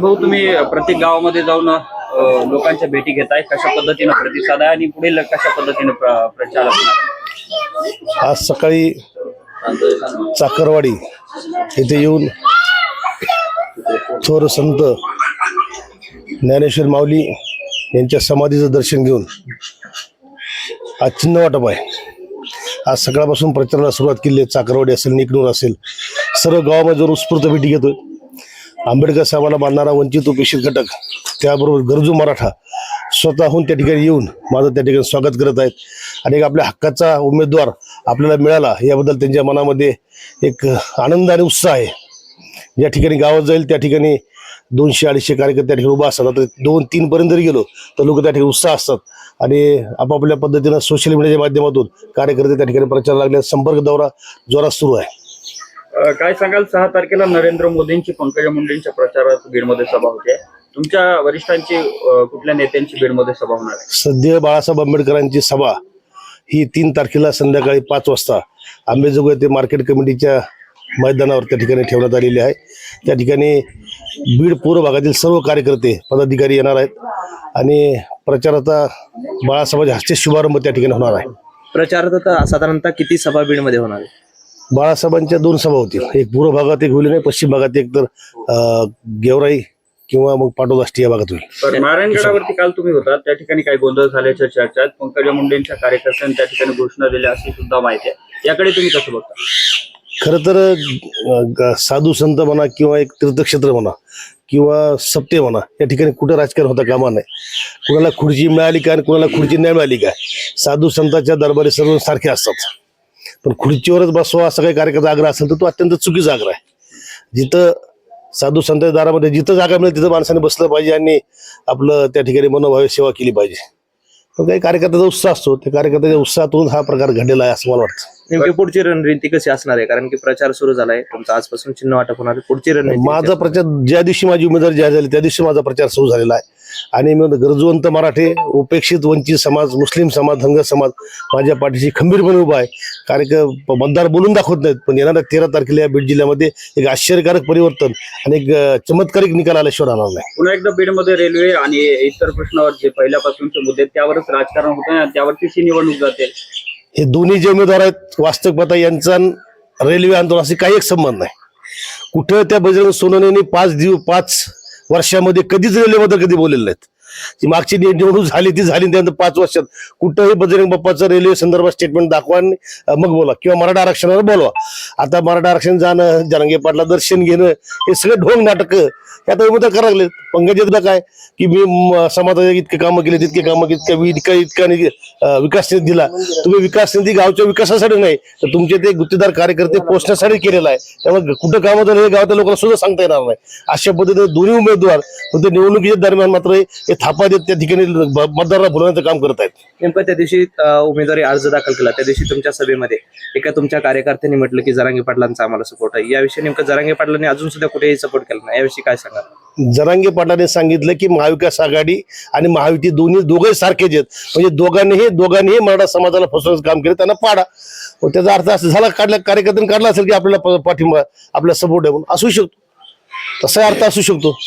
भाऊ तुम्ही प्रत्येक गावामध्ये जाऊन लोकांच्या भेटी घेताय. कशा पद्धतीनं प्रतिसाद आहे आणि पुढील कशा पद्धतीनं प्रचार आज सकाळी चाकरवाडी येथे येऊन थोर संत ज्ञानेश्वर माऊली यांच्या समाधीचं दर्शन घेऊन आज चिन्ह वाटप आहे. आज सकाळपासून प्रचाराला सुरुवात केली आहे. चाकरवाडी असेल निकडूर असेल सर्व गावामध्ये जाऊन उत्स्फूर्त भेटी घेतोय. आंबेडकर साहेबाला मानणारा वंचित उपेक्षित घटक त्याबरोबर गरजू मराठा स्वतःहून त्या ठिकाणी येऊन माझं त्या ठिकाणी स्वागत करत आहेत. आणि एक आपल्या हक्काचा उमेदवार आपल्याला मिळाला याबद्दल त्यांच्या मनामध्ये एक आनंद आणि उत्साह आहे. ज्या ठिकाणी गावात जाईल त्या ठिकाणी दोनशे अडीचशे कार्यकर्ते त्या ठिकाणी उभा असतात. आता दोन तीन पर्यंत जरी गेलो तर लोक त्या ठिकाणी उत्साह असतात. आणि आपापल्या पद्धतीनं सोशल मीडियाच्या माध्यमातून कार्यकर्ते त्या ठिकाणी प्रचार लागले संपर्क दौरा जोरात सुरू आहे. काय सांगाल? सहा तारखेला नरेंद्र मोदींची पंकजा मुंडेंच्या प्रचारात बीडमध्ये सभा होते तुमच्या वरिष्ठांची कुठल्या नेत्यांची बीडमध्ये सभा होणार आहे? सध्या बाळासाहेब आंबेडकरांची सभा ही तीन तारखेला संध्याकाळी पाच वाजता आंबेजोगाई ते मार्केट कमिटीच्या मैदानावर त्या ठिकाणी ठेवण्यात आलेली आहे. त्या ठिकाणी बीड पूर्व भागातील सर्व कार्यकर्ते पदाधिकारी येणार आहेत आणि प्रचाराचा बाळासाहेबांच्या हस्ते शुभारंभ त्या ठिकाणी होणार आहे. प्रचारात आता साधारणतः किती सभा बीडमध्ये होणार आहे? बाळासाहेबांच्या दोन सभा होतील एक पूर्व भागात एक होईल आणि पश्चिम भागात एक तर गेवराई किंवा मग पाटोदाष्टी या भागात होईल. तर नारायणगडावरती काल तुम्ही होता. त्या ठिकाणी काही गोंधळ झाल्याच्या चर्चा पंकजा मुंडेंच्या कार्यकर्त्यांनी त्या ठिकाणी घोषणा दिल्या अशी सुद्धा माहिती आहे. याकडे तुम्ही कसं बघता? खरं तर साधू संत म्हणा किंवा एक तीर्थक्षेत्र म्हणा किंवा सप्ते म्हणा या ठिकाणी कुठं राजकारण होता कामा नाही कुणाला खुर्ची मिळाली का आणि कुणाला खुर्ची नाही मिळाली का? साधू संतांच्या दरबारी सर्व सारखे असतात. पण खुर्चीवरच बसवा असा काही कार्यक्रम आग्रह असेल तर तो अत्यंत चुकीचा आग्रह आहे. जिथं साधू संतांच्या दारामध्ये जिथं जागा मिळेल तिथं माणसाने बसलं पाहिजे आणि आपलं त्या ठिकाणी मनोभावे सेवा केली पाहिजे. पण काही कार्यकर्त्याचा उत्साह असतो. त्या कार्यकर्त्याच्या उत्साहातून हा प्रकार घडलेला आहे असं मला वाटतं. नेमकी पुढची रणनीती कशी असणार आहे? कारण की प्रचार सुरू झालाय. तुमचा आजपासून चिन्ह वाटप होणार. पुढची रणनीती माझा प्रचार ज्या दिवशी माझी उमेदवारी जाहीर झाली त्या दिवशी माझा प्रचार सुरू झालेला आहे. आणि मी गरजवंत मराठे उपेक्षित वंचित समाज मुस्लिम समाज धंग समाज माझ्या पाठीशी खंबीरपणे उभा आहे. कार्यक्रम मतदार बोलून दाखवत नाहीत पण येणाऱ्या तेरा तारखेला या बीड जिल्ह्यामध्ये एक आश्चर्यकारक परिवर्तन आणि एक चमत्कारिक निकाल आल्याशिवाय राहणार नाही. पुन्हा एकदा बीडमध्ये रेल्वे आणि इतर प्रश्नावर जे पहिल्यापासूनचे मुद्दे त्यावरच राजकारण होतं आणि त्यावरतीच ही निवडणूक जाते. हे दोन्ही जे उमेदवार आहेत वास्तविक पाहता यांचा रेल्वे आंदोलनाशी काही एक संबंध नाही. कुठं त्या बजरंग सोनवणेंनी पाच दिवस पाच वर्षामध्ये कधीच रेल्वेबद्दल कधी बोललेले नाहीत. ती मागची निवडणूक झाली ती झाली त्यानंतर पाच वर्षात. कुठंही बजरंग बाप्पाचं रेल्वे संदर्भात स्टेटमेंट दाखवा आणि मग बोला. किंवा मराठा आरक्षणावर बोलवा. आता मराठा आरक्षण जाणं जनंगे पाटला दर्शन घेणं हे सगळं ढोंग नाटक. त्यात उमेदवार करायला लागले पंकजातला काय? की मी समाजाचे इतके कामं केले तितके कामं केले इतक्या इतका इतका विकास निधी दिला. तुम्ही विकास निधी गावच्या विकासासाठी नाही तर तुमचे ते गुत्तेदार कार्यकर्ते पोचण्यासाठी केलेला आहे. त्यामुळे कुठं कामं झालं हे गावाच्या लोकांना सुद्धा सांगता येणार नाही. अशा पद्धतीने दोन्ही उमेदवार फक्त निवडणुकीच्या दरम्यान मात्र हे थापा देत त्या ठिकाणी ब- मतदारांना काम करत आहेत. नेमकं त्या दिवशी उमेदवारी अर्ज दाखल केला. त्या दिवशी तुमच्या सभेमध्ये एका तुमच्या कार्यकर्त्यांनी म्हटलं की जरांगे पाटलांचा आम्हाला सपोर्ट आहे. याविषयी नेमकं जरांगे पाटलांनी अजून सुद्धा कुठेही सपोर्ट केला नाही. याविषयी काय सांगा जरांगे पाटाने सांगितलं की महाविकास आघाडी आणि महायुती दोन्ही दोघे सारखेच आहेत. म्हणजे दोघांनीही दोघांनीही मराठा समाजाला फसवण्याचं काम केलं त्यांना पाडा. मग त्याचा अर्थ असं झाला काढला कार्यकर्त्यांनी काढला असेल की आपल्याला प- पाठिंबा आपला सपोर्ट आहे म्हणून. असू शकतो. तसा अर्थ असू शकतो.